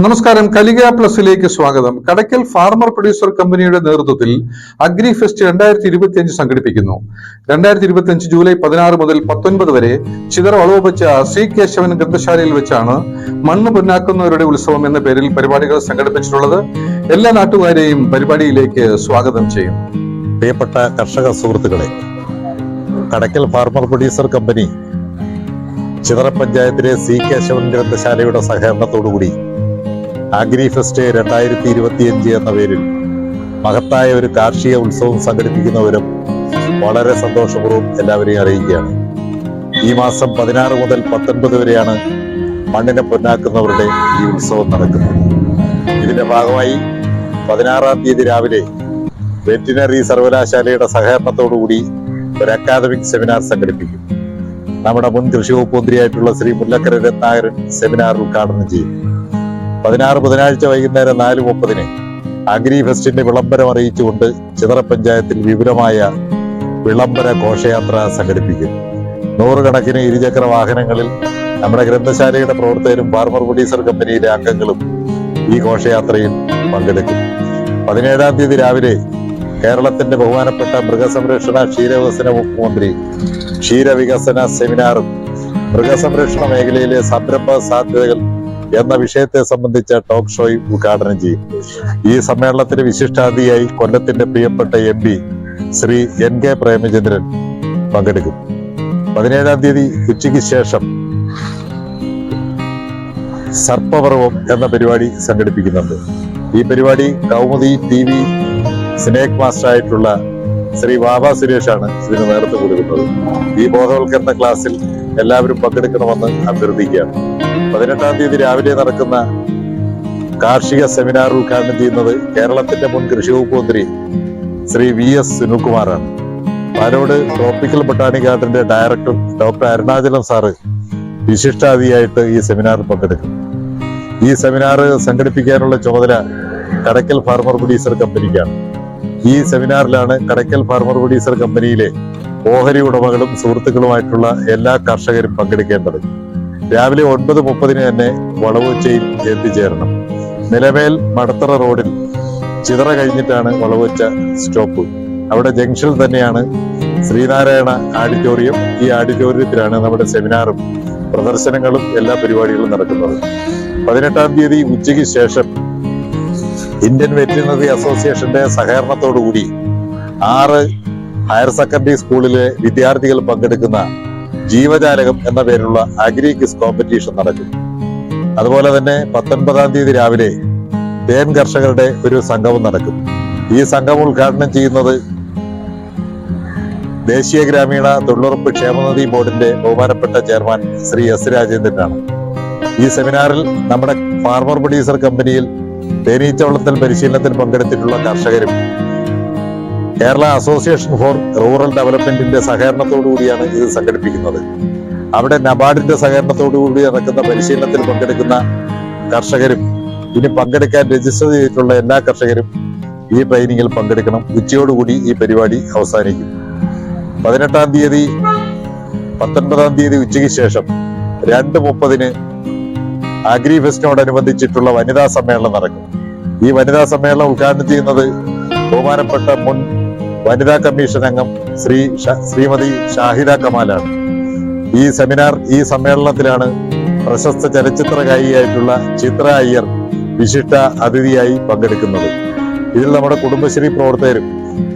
നമസ്കാരം കലിക പ്ലസിലേക്ക് സ്വാഗതം. കടക്കൽ farmer producer കമ്പനിയുടെ നേതൃത്വത്തിൽ അഗ്രി ഫെസ്റ്റ് രണ്ടായിരത്തി ഇരുപത്തിയഞ്ച് സംഘടിപ്പിക്കുന്നു. രണ്ടായിരത്തി ഇരുപത്തിയഞ്ച് ജൂലൈ പതിനാറ് മുതൽ പത്തൊൻപത് വരെ ചിതറ വളവ് വെച്ച സി കേശവൻ ഗ്രന്ഥശാലയിൽ വെച്ചാണ് മണ്ണ് പൊന്നാക്കുന്നവരുടെ ഉത്സവം എന്ന പേരിൽ പരിപാടികൾ സംഘടിപ്പിച്ചിട്ടുള്ളത്. എല്ലാ നാട്ടുകാരെയും പരിപാടിയിലേക്ക് സ്വാഗതം ചെയ്യും. പ്രിയപ്പെട്ട കർഷക സുഹൃത്തുക്കളെ Kadakkal farmer producer company Chithara പഞ്ചായത്തിലെ സി കേശവൻ ഗ്രന്ഥശാലയുടെ സഹകരണത്തോടുകൂടി അഗ്രി ഫെസ്റ്റ് രണ്ടായിരത്തി ഇരുപത്തിയഞ്ച് എന്ന പേരിൽ മഹത്തായ ഒരു കാർഷിക ഉത്സവം സംഘടിപ്പിക്കുന്നവരും വളരെ സന്തോഷപൂർവം എല്ലാവരെയും അറിയിക്കുകയാണ്. ഈ മാസം പതിനാറ് മുതൽ പത്തൊൻപത് വരെയാണ് മണ്ണിനെ പൊന്നാക്കുന്നവരുടെ ഈ ഉത്സവം നടക്കുന്നത്. ഇതിന്റെ ഭാഗമായി പതിനാറാം തീയതി രാവിലെ വെറ്റിനറി സർവകലാശാലയുടെ സഹകരണത്തോടുകൂടി ഒരു അക്കാദമിക് സെമിനാർ സംഘടിപ്പിക്കും. നമ്മുടെ മുൻ കൃഷി വകുപ്പ് മന്ത്രിയായിട്ടുള്ള ശ്രീ മുല്ലക്കര രത്നാകരൻ സെമിനാർ ഉദ്ഘാടനം ചെയ്യും. പതിനാറ് ബുധനാഴ്ച വൈകുന്നേരം നാല് മുപ്പതിന് അഗ്രി ഫെസ്റ്റിന്റെ വിളംബരം അറിയിച്ചുകൊണ്ട് ചിതറ പഞ്ചായത്തിൽ വിപുലമായ വിളംബര ഘോഷയാത്ര സംഘടിപ്പിക്കും. നൂറുകണക്കിന് ഇരുചക്ര വാഹനങ്ങളിൽ നമ്മുടെ ഗ്രന്ഥശാലയുടെ പ്രവർത്തകരും ഫാർമർ പ്രൊഡ്യൂസർ കമ്പനിയിലെ അംഗങ്ങളും ഈ ഘോഷയാത്രയിൽ പങ്കെടുക്കും. പതിനേഴാം തീയതി രാവിലെ കേരളത്തിന്റെ ബഹുമാനപ്പെട്ട മൃഗസംരക്ഷണ ക്ഷീരവികസന മുഖ്യമന്ത്രി മന്ത്രി ക്ഷീരവികസന സെമിനാറും മൃഗസംരക്ഷണ മേഖലയിലെ സംരംഭ സാധ്യതകൾ എന്ന വിഷയത്തെ സംബന്ധിച്ച ടോക്ക് ഷോയും ഉദ്ഘാടനം ചെയ്യും. ഈ സമ്മേളനത്തിന് വിശിഷ്ടാതിയായി കൊല്ലത്തിന്റെ പ്രിയപ്പെട്ട M P Shri N K Premachandran പങ്കെടുക്കും. പതിനേഴാം തീയതി ഉച്ചയ്ക്ക് ശേഷം സർപ്പപർവം എന്ന പരിപാടി സംഘടിപ്പിക്കുന്നുണ്ട്. ഈ പരിപാടി Kaumudi T V snake master ആയിട്ടുള്ള ശ്രീ ബാബ സുരേഷാണ് ഇതിന് നേതൃത്വം കൊടുക്കുന്നത്. ഈ ബോധവൽക്കരണ ക്ലാസ്സിൽ എല്ലാവരും പങ്കെടുക്കണമെന്ന് അഭ്യർത്ഥിക്കുകയാണ്. പതിനെട്ടാം തീയതി രാവിലെ നടക്കുന്ന കാർഷിക സെമിനാർ ഉദ്ഘാടനം ചെയ്യുന്നത് കേരളത്തിന്റെ മുൻ കൃഷി വകുപ്പ് മന്ത്രി ശ്രീ വി എസ് സുനിൽകുമാറാണ്. പാലോട് ട്രോപ്പിക്കൽ ബൊട്ടാണി ഗാർഡന്റെ ഡയറക്ടർ ഡോക്ടർ അരുണാചലം സാറ് വിശിഷ്ടാതിയായിട്ട് ഈ സെമിനാറിൽ പങ്കെടുക്കും ഈ സെമിനാർ സംഘടിപ്പിക്കാനുള്ള ചുമതല കടക്കൽ ഫാർമർ പ്രൊഡ്യൂസർ കമ്പനിക്കാണ് ഈ സെമിനാറിലാണ് കടക്കൽ ഫാർമർ പ്രൊഡ്യൂസർ കമ്പനിയിലെ ഓഹരി ഉടമകളും സുഹൃത്തുക്കളുമായിട്ടുള്ള എല്ലാ കർഷകരും പങ്കെടുക്കേണ്ടത്. രാവിലെ ഒൻപത് മുപ്പതിന് തന്നെ വളവുച്ചയിൽ എത്തിച്ചേരണം നിലവേൽ മടത്തറ റോഡിൽ ചിതറ കഴിഞ്ഞിട്ടാണ് വളവുച്ച സ്റ്റോപ്പ്. അവിടെ ജംഗ്ഷനിൽ തന്നെയാണ് ശ്രീനാരായണ ആഡിറ്റോറിയം. ഈ ആഡിറ്റോറിയത്തിലാണ് നമ്മുടെ സെമിനാറും പ്രദർശനങ്ങളും എല്ലാ പരിപാടികളും നടക്കുന്നത്. പതിനെട്ടാം തീയതി ഉച്ചയ്ക്ക് ശേഷം ഇന്ത്യൻ വെറ്റിനറി അസോസിയേഷന്റെ സഹകരണത്തോടുകൂടി ആറ് ഹയർ സെക്കൻഡറി സ്കൂളിലെ വിദ്യാർത്ഥികൾ പങ്കെടുക്കുന്ന ജീവജാലകം എന്ന പേരിലുള്ള അഗ്രി ക്വിസ് കോമ്പറ്റീഷൻ നടക്കും. അതുപോലെ തന്നെ പത്തൊൻപതാം തീയതി രാവിലെ തേൻ കർഷകരുടെ ഒരു സംഗമം നടക്കും. ഈ സംഗമം ഉദ്ഘാടനം ചെയ്യുന്നത് ദേശീയ ഗ്രാമീണ തൊഴിലുറപ്പ് ക്ഷേമനിധി ബോർഡിന്റെ ബഹുമാനപ്പെട്ട ചെയർമാൻ ശ്രീ എസ് രാജേന്ദ്രനാണ്. ഈ സെമിനാറിൽ നമ്മുടെ ഫാർമർ പ്രൊഡ്യൂസർ കമ്പനിയിൽ തേനീച്ചവളത്തിൽ പരിശീലനത്തിൽ പങ്കെടുത്തിട്ടുള്ള കർഷകരും കേരള അസോസിയേഷൻ ഫോർ റൂറൽ ഡെവലപ്മെന്റിന്റെ സഹകരണത്തോടുകൂടിയാണ് ഇത് സംഘടിപ്പിക്കുന്നത്. അവിടെ നബാർഡിന്റെ സഹകരണത്തോടുകൂടി നടക്കുന്ന പരിശീലനത്തിൽ പങ്കെടുക്കുന്ന കർഷകരും ഇനി പങ്കെടുക്കാൻ രജിസ്റ്റർ ചെയ്തിട്ടുള്ള എല്ലാ കർഷകരും ഈ ട്രെയിനിങ്ങിൽ പങ്കെടുക്കണം. ഉച്ചയോടുകൂടി ഈ പരിപാടി അവസാനിക്കും. പതിനെട്ടാം തീയതി പത്തൊൻപതാം തീയതി ഉച്ചയ്ക്ക് ശേഷം രണ്ട് മുപ്പതിന് അഗ്രി ഫെസ്റ്റിനോടനുബന്ധിച്ചിട്ടുള്ള വനിതാ സമ്മേളനം നടക്കും. ഈ വനിതാ സമ്മേളനം ഉദ്ഘാടനം ചെയ്യുന്നത് ബഹുമാനപ്പെട്ട മുൻ വനിതാ കമ്മീഷൻ അംഗം ശ്രീ ശ്രീമതി ഷാഹിദ കമാലാണ്. ഈ സെമിനാർ ഈ സമ്മേളനത്തിലാണ് പ്രശസ്ത ചലച്ചിത്ര ഗായികയായിട്ടുള്ള ചിത്ര അയ്യർ വിശിഷ്ട അതിഥിയായി പങ്കെടുക്കുന്നത്. ഇതിൽ നമ്മുടെ കുടുംബശ്രീ പ്രവർത്തകരും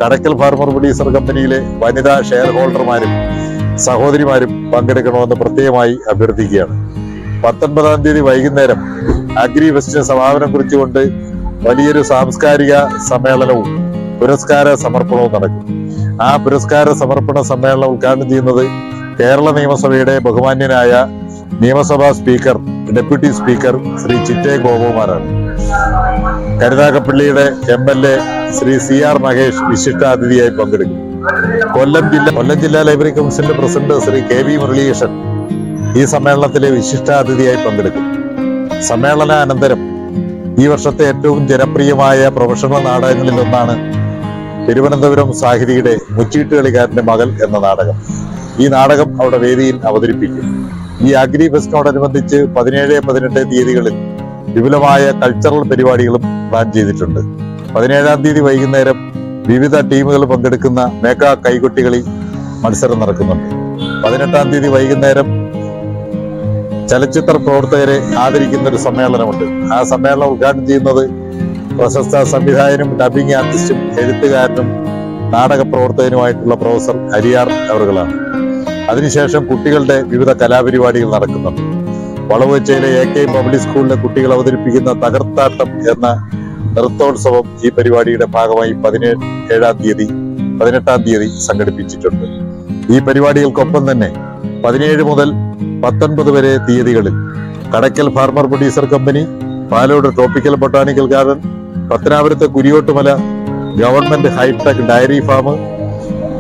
കടക്കൽ ഫാർമർ പ്രൊഡ്യൂസർ കമ്പനിയിലെ വനിതാ ഷെയർ ഹോൾഡർമാരും സഹോദരിമാരും പങ്കെടുക്കണമെന്ന് പ്രത്യേകമായി അഭ്യർത്ഥിക്കുകയാണ്. പത്തൊൻപതാം തീയതി വൈകുന്നേരം അഗ്രി ഫെസ്റ്റിന് സമാപനം കുറിച്ചുകൊണ്ട് വലിയൊരു സാംസ്കാരിക സമ്മേളനവും പുരസ്കാര സമർപ്പണവും നടക്കും. ആ പുരസ്കാര സമർപ്പണ സമ്മേളനം ഉദ്ഘാടനം ചെയ്യുന്നത് കേരള നിയമസഭയുടെ ബഹുമാന്യനായ നിയമസഭാ സ്പീക്കർ ഡെപ്യൂട്ടി സ്പീക്കർ ശ്രീ ചിറ്റേ ഗോപകുമാറാണ് കരുനാഗപ്പള്ളിയുടെ M L A Shri C R Mahesh വിശിഷ്ടാതിഥിയായി പങ്കെടുക്കും. കൊല്ലം ജില്ല കൊല്ലം ജില്ലാ ലൈബ്രറി കൗൺസിലിന്റെ president Shri K V Muralikrishnan ഈ സമ്മേളനത്തിലെ വിശിഷ്ടാതിഥിയായി പങ്കെടുക്കും. സമ്മേളനാനന്തരം ഈ വർഷത്തെ ഏറ്റവും ജനപ്രിയമായ പ്രൊഫഷണൽ നാടകങ്ങളിൽ ഒന്നാണ് തിരുവനന്തപുരം സാഹിതിയുടെ മുച്ചീട്ട് കളിക്കാരന്റെ മകൾ എന്ന നാടകം. ഈ നാടകം അവിടെ വേദിയിൽ അവതരിപ്പിക്കും. ഈ അഗ്രി ഫെസ്റ്റിനോടനുബന്ധിച്ച് പതിനേഴ് പതിനെട്ട് തീയതികളിൽ വിപുലമായ കൾച്ചറൽ പരിപാടികളും പ്ലാൻ ചെയ്തിട്ടുണ്ട്. പതിനേഴാം തീയതി വൈകുന്നേരം വിവിധ ടീമുകൾ പങ്കെടുക്കുന്ന മേക്ക കൈകൊട്ടികളി മത്സരം നടക്കുന്നുണ്ട്. പതിനെട്ടാം തീയതി വൈകുന്നേരം ചലച്ചിത്ര പ്രവർത്തകരെ ആദരിക്കുന്ന ഒരു സമ്മേളനമുണ്ട്. ആ സമ്മേളനം ഉദ്ഘാടനം ചെയ്യുന്നത് പ്രശസ്ത സംവിധായകനും ഡബിംഗ് ആർട്ടിസ്റ്റും എഴുത്തുകാരനും നാടക പ്രവർത്തകനുമായിട്ടുള്ള പ്രൊഫസർ ഹരിയാർ അവറുകളാണ്. അതിനുശേഷം കുട്ടികളുടെ വിവിധ കലാപരിപാടികൾ നടക്കുന്നുണ്ട്. വളവുവച്ചയിലെ എ കെ പബ്ലിക് സ്കൂളിലെ കുട്ടികൾ അവതരിപ്പിക്കുന്ന തകർത്താട്ടം എന്ന നൃത്തോത്സവം ഈ പരിപാടിയുടെ ഭാഗമായി പതിനേഴ് ഏഴാം തീയതി പതിനെട്ടാം തീയതി സംഘടിപ്പിച്ചിട്ടുണ്ട്. ഈ പരിപാടികൾക്കൊപ്പം തന്നെ പതിനേഴ് മുതൽ പത്തൊൻപത് വരെ തീയതികളിൽ Kadakkal farmer producer company Palode tropical botanical garden പത്തനാപുരത്തെ Kuriyottumala government hi-tech dairy farm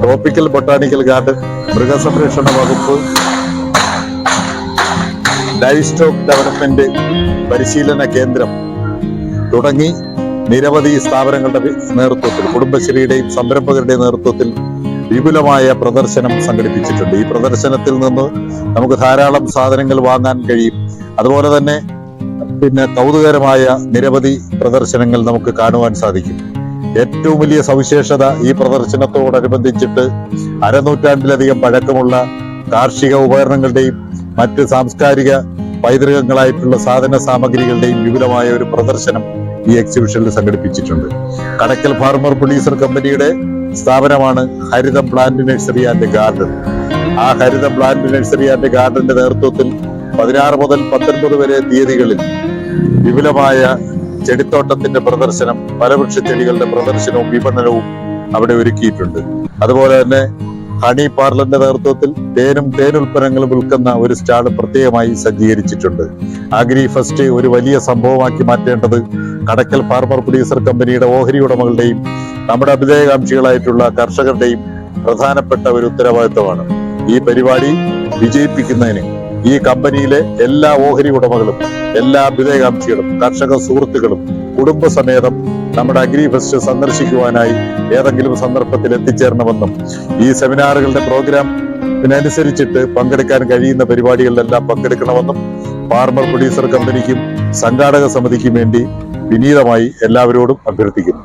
tropical botanical garden മൃഗസംരക്ഷണ വകുപ്പ് ലൈഫ് സ്റ്റോക്ക് ഡെവലപ്മെന്റ് പരിശീലന കേന്ദ്രം തുടങ്ങി നിരവധി സ്ഥാപനങ്ങളുടെ നേതൃത്വത്തിൽ കുടുംബശ്രീയുടെയും സംരംഭകരുടെയും നേതൃത്വത്തിൽ വിപുലമായ പ്രദർശനം സംഘടിപ്പിച്ചിട്ടുണ്ട്. ഈ പ്രദർശനത്തിൽ നിന്ന് നമുക്ക് ധാരാളം സാധനങ്ങൾ വാങ്ങാൻ കഴിയും. അതുപോലെ തന്നെ പിന്നെ കൗതുകരമായ നിരവധി പ്രദർശനങ്ങൾ നമുക്ക് കാണുവാൻ സാധിക്കും. ഏറ്റവും വലിയ സവിശേഷത ഈ പ്രദർശനത്തോടനുബന്ധിച്ചിട്ട് അരനൂറ്റാണ്ടിലധികം പഴക്കമുള്ള കാർഷിക ഉപകരണങ്ങളുടെയും മറ്റ് സാംസ്കാരിക പൈതൃകങ്ങളായിട്ടുള്ള സാധന സാമഗ്രികളുടെയും വിപുലമായ ഒരു പ്രദർശനം ഈ എക്സിബിഷനിൽ സംഘടിപ്പിച്ചിട്ടുണ്ട്. കടക്കൽ ഫാർമർ പ്രൊഡ്യൂസർ കമ്പനിയുടെ സ്ഥാപനമാണ് Haritha plant nursery and garden. ആ ഹരിത പ്ലാന്റ് നഴ്സറി ആൻഡ് ഗാർഡന്റെ നേതൃത്വത്തിൽ പതിനാറ് മുതൽ പത്തൊൻപത് വരെ തീയതികളിൽ വിപുലമായ ചെടിത്തോട്ടത്തിന്റെ പ്രദർശനം ഫലവൃക്ഷ ചെടികളുടെ പ്രദർശനവും വിപണനവും അവിടെ ഒരുക്കിയിട്ടുണ്ട്. അതുപോലെ തന്നെ ഹണി പാർലറിന്റെ നേതൃത്വത്തിൽ തേനും തേനുൽപ്പന്നങ്ങളും വിൽക്കുന്ന ഒരു സ്റ്റാൾ പ്രത്യേകമായി സജ്ജീകരിച്ചിട്ടുണ്ട്. അഗ്രി ഫസ്റ്റ് ഒരു വലിയ സംഭവമാക്കി മാറ്റേണ്ടത് കടക്കൽ ഫാർമർ പ്രൊഡ്യൂസർ കമ്പനിയുടെ ഓഹരി ഉടമകളുടെയും നമ്മുടെ അഭ്യുദയകാംക്ഷികളായിട്ടുള്ള കർഷകരുടെയും പ്രധാനപ്പെട്ട ഒരു ഉത്തരവാദിത്തമാണ് ഈ പരിപാടി വിജയിപ്പിക്കുന്നതിന് ഈ കമ്പനിയിലെ എല്ലാ ഓഹരി ഉടമകളും എല്ലാ അഭ്യുദയകാംക്ഷികളും കർഷക സുഹൃത്തുക്കളും കുടുംബസമേതം നമ്മുടെ അഗ്രി ഫെസ്റ്റ് സന്ദർശിക്കുവാനായി ഏതെങ്കിലും സന്ദർഭത്തിൽ എത്തിച്ചേരണമെന്നും ഈ സെമിനാറുകളുടെ പ്രോഗ്രാം ഇതിനനുസരിച്ചിട്ട് പങ്കെടുക്കാൻ കഴിയുന്ന പരിപാടികളിലെല്ലാം പങ്കെടുക്കണമെന്നും ഫാർമർ പ്രൊഡ്യൂസർ കമ്പനിക്കും സംഘാടക സമിതിക്കും വേണ്ടി വിനീതമായി എല്ലാവരോടും അഭ്യർത്ഥിക്കുന്നു.